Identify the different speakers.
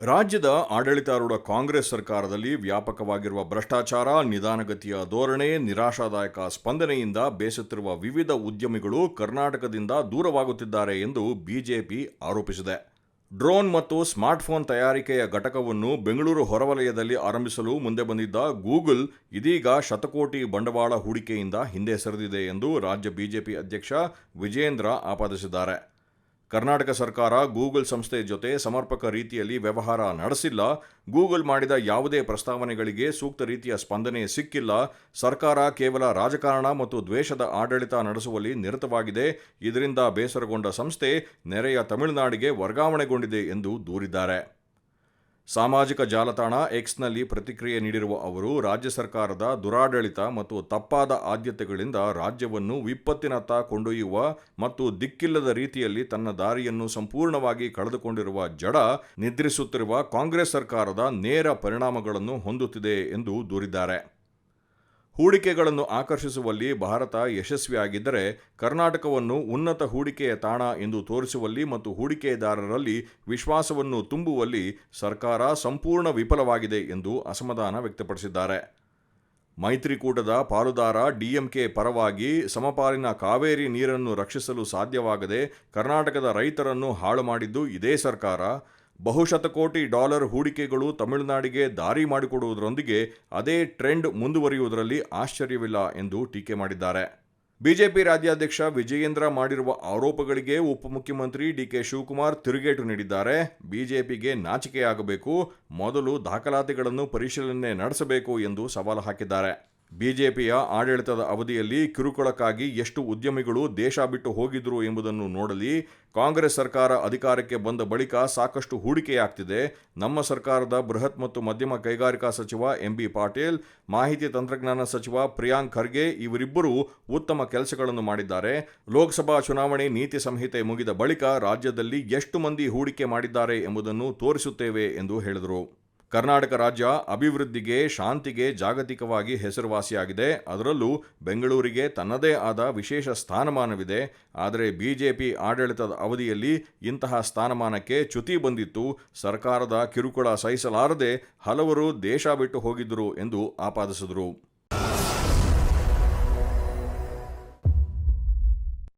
Speaker 1: ರಾಜ್ಯದ ಆಡಳಿತಾರೂಢ ಕಾಂಗ್ರೆಸ್ ಸರ್ಕಾರದಲ್ಲಿ ವ್ಯಾಪಕವಾಗಿರುವ ಭ್ರಷ್ಟಾಚಾರ, ನಿಧಾನಗತಿಯ ಧೋರಣೆ, ನಿರಾಶಾದಾಯಕ ಸ್ಪಂದನೆಯಿಂದ ಬೇಸತ್ತಿರುವ ವಿವಿಧ ಉದ್ಯಮಿಗಳು ಕರ್ನಾಟಕದಿಂದ ದೂರವಾಗುತ್ತಿದ್ದಾರೆ ಎಂದು ಬಿಜೆಪಿ ಆರೋಪಿಸಿದೆ. ಡ್ರೋನ್ ಮತ್ತು ಸ್ಮಾರ್ಟ್ಫೋನ್ ತಯಾರಿಕೆಯ ಘಟಕವನ್ನು ಬೆಂಗಳೂರು ಹೊರವಲಯದಲ್ಲಿ ಆರಂಭಿಸಲು ಮುಂದೆ ಬಂದಿದ್ದ ಗೂಗಲ್ ಇದೀಗ ಶತಕೋಟಿ ಬಂಡವಾಳ ಹೂಡಿಕೆಯಿಂದ ಹಿಂದೆ ಸರಿದಿದೆ ಎಂದು ರಾಜ್ಯ ಬಿಜೆಪಿ ಅಧ್ಯಕ್ಷ ವಿಜೇಂದ್ರ ಆಪಾದಿಸಿದ್ದಾರೆ. ಕರ್ನಾಟಕ ಸರ್ಕಾರ ಗೂಗಲ್ ಸಂಸ್ಥೆ ಜೊತೆ ಸಮರ್ಪಕ ರೀತಿಯಲ್ಲಿ ವ್ಯವಹಾರ ನಡೆಸಿಲ್ಲ. ಗೂಗಲ್ ಮಾಡಿದ ಯಾವುದೇ ಪ್ರಸ್ತಾವನೆಗಳಿಗೆ ಸೂಕ್ತ ರೀತಿಯ ಸ್ಪಂದನೆ ಸಿಕ್ಕಿಲ್ಲ. ಸರ್ಕಾರ ಕೇವಲ ರಾಜಕಾರಣ ಮತ್ತು ದ್ವೇಷದ ಆಡಳಿತ ನಡೆಸುವಲ್ಲಿ ನಿರತವಾಗಿದೆ. ಇದರಿಂದ ಬೇಸರಗೊಂಡ ಸಂಸ್ಥೆ ನೆರೆಯ ತಮಿಳುನಾಡಿಗೆ ವರ್ಗಾವಣೆಗೊಂಡಿದೆ ಎಂದು ದೂರಿದ್ದಾರೆ. ಸಾಮಾಜಿಕ ಜಾಲತಾಣ ಎಕ್ಸ್ನಲ್ಲಿ ಪ್ರತಿಕ್ರಿಯೆ ನೀಡಿರುವ ಅವರು, ರಾಜ್ಯ ಸರ್ಕಾರದ ದುರಾಡಳಿತ ಮತ್ತು ತಪ್ಪಾದ ಆದ್ಯತೆಗಳಿಂದ ರಾಜ್ಯವನ್ನು ವಿಪತ್ತಿನತ್ತ ಕೊಂಡೊಯ್ಯುವ ಮತ್ತು ದಿಕ್ಕಿಲ್ಲದ ರೀತಿಯಲ್ಲಿ ತನ್ನ ದಾರಿಯನ್ನು ಸಂಪೂರ್ಣವಾಗಿ ಕಳೆದುಕೊಂಡಿರುವ ಜಡ ನಿದ್ರಿಸುತ್ತಿರುವ ಕಾಂಗ್ರೆಸ್ ಸರ್ಕಾರದ ನೇರ ಪರಿಣಾಮಗಳನ್ನು ಹೊಂದುತ್ತಿದೆ ಎಂದು ದೂರಿದ್ದಾರೆ. ಹೂಡಿಕೆಗಳನ್ನು ಆಕರ್ಷಿಸುವಲ್ಲಿ ಭಾರತ ಯಶಸ್ವಿಯಾಗಿದ್ದರೆ ಕರ್ನಾಟಕವನ್ನು ಉನ್ನತ ಹೂಡಿಕೆಯ ತಾಣ ಎಂದು ತೋರಿಸುವಲ್ಲಿ ಮತ್ತು ಹೂಡಿಕೆದಾರರಲ್ಲಿ ವಿಶ್ವಾಸವನ್ನು ತುಂಬುವಲ್ಲಿ ಸರ್ಕಾರ ಸಂಪೂರ್ಣ ವಿಫಲವಾಗಿದೆ ಎಂದು ಅಸಮಾಧಾನ ವ್ಯಕ್ತಪಡಿಸಿದ್ದಾರೆ. ಮೈತ್ರಿಕೂಟದ ಪಾಲುದಾರ ಡಿಎಂಕೆ ಪರವಾಗಿ ಸಮಪಾಲಿನ ಕಾವೇರಿ ನೀರನ್ನು ರಕ್ಷಿಸಲು ಸಾಧ್ಯವಾಗದೆ ಕರ್ನಾಟಕದ ರೈತರನ್ನು ಹಾಳು ಮಾಡಿದ್ದು ಇದೇ ಸರ್ಕಾರ. ಬಹುಶತಕೋಟಿ ಡಾಲರ್ ಹೂಡಿಕೆಗಳು ತಮಿಳುನಾಡಿಗೆ ದಾರಿ ಮಾಡಿಕೊಡುವುದರೊಂದಿಗೆ ಅದೇ ಟ್ರೆಂಡ್ ಮುಂದುವರಿಯುವುದರಲ್ಲಿ ಆಶ್ಚರ್ಯವಿಲ್ಲ ಎಂದು ಟೀಕೆ ಮಾಡಿದ್ದಾರೆ. ಬಿಜೆಪಿ ರಾಜ್ಯಾಧ್ಯಕ್ಷ ವಿಜಯೇಂದ್ರ ಮಾಡಿರುವ ಆರೋಪಗಳಿಗೆ ಉಪಮುಖ್ಯಮಂತ್ರಿ ಡಿ ಕೆ ಶಿವಕುಮಾರ್ ತಿರುಗೇಟು ನೀಡಿದ್ದಾರೆ. ಬಿಜೆಪಿಗೆ ನಾಚಿಕೆಯಾಗಬೇಕು, ಮೊದಲು ದಾಖಲಾತಿಗಳನ್ನು ಪರಿಶೀಲನೆ ನಡೆಸಬೇಕು ಎಂದು ಸವಾಲು ಹಾಕಿದ್ದಾರೆ. ಬಿಜೆಪಿಯ ಆಡಳಿತದ ಅವಧಿಯಲ್ಲಿ ಕಿರುಕುಳಕ್ಕಾಗಿ ಎಷ್ಟು ಉದ್ಯಮಿಗಳು ದೇಶ ಬಿಟ್ಟು ಹೋಗಿದ್ರು ಎಂಬುದನ್ನು ನೋಡಲಿ. ಕಾಂಗ್ರೆಸ್ ಸರ್ಕಾರ ಅಧಿಕಾರಕ್ಕೆ ಬಂದ ಬಳಿಕ ಸಾಕಷ್ಟು ಹೂಡಿಕೆಯಾಗ್ತಿದೆ. ನಮ್ಮ ಸರ್ಕಾರದ ಬೃಹತ್ ಮತ್ತು ಮಧ್ಯಮ ಕೈಗಾರಿಕಾ ಸಚಿವ ಎಂಬಿ ಪಾಟೀಲ್, ಮಾಹಿತಿ ತಂತ್ರಜ್ಞಾನ ಸಚಿವ ಪ್ರಿಯಾಂಕ್ ಖರ್ಗೆ ಇವರಿಬ್ಬರೂ ಉತ್ತಮ ಕೆಲಸಗಳನ್ನು ಮಾಡಿದ್ದಾರೆ. ಲೋಕಸಭಾ ಚುನಾವಣೆ ನೀತಿ ಸಂಹಿತೆ ಮುಗಿದ ಬಳಿಕ ರಾಜ್ಯದಲ್ಲಿ ಎಷ್ಟು ಮಂದಿ ಹೂಡಿಕೆ ಮಾಡಿದ್ದಾರೆ ಎಂಬುದನ್ನು ತೋರಿಸುತ್ತೇವೆ ಎಂದು ಹೇಳಿದರು. ಕರ್ನಾಟಕ ರಾಜ್ಯ ಅಭಿವೃದ್ಧಿಗೆ, ಶಾಂತಿಗೆ ಜಾಗತಿಕವಾಗಿ ಹೆಸರುವಾಸಿಯಾಗಿದೆ. ಅದರಲ್ಲೂ ಬೆಂಗಳೂರಿಗೆ ತನ್ನದೇ ಆದ ವಿಶೇಷ ಸ್ಥಾನಮಾನವಿದೆ. ಆದರೆ ಬಿಜೆಪಿ ಆಡಳಿತದ ಅವಧಿಯಲ್ಲಿ ಇಂತಹ ಸ್ಥಾನಮಾನಕ್ಕೆ ಚ್ಯುತಿ ಬಂದಿತ್ತು. ಸರ್ಕಾರದ ಕಿರುಕುಳ ಸಹಿಸಲಾರದೆ ಹಲವರು ದೇಶ ಬಿಟ್ಟು ಹೋಗಿದ್ದರು ಎಂದು ಆಪಾದಿಸಿದರು.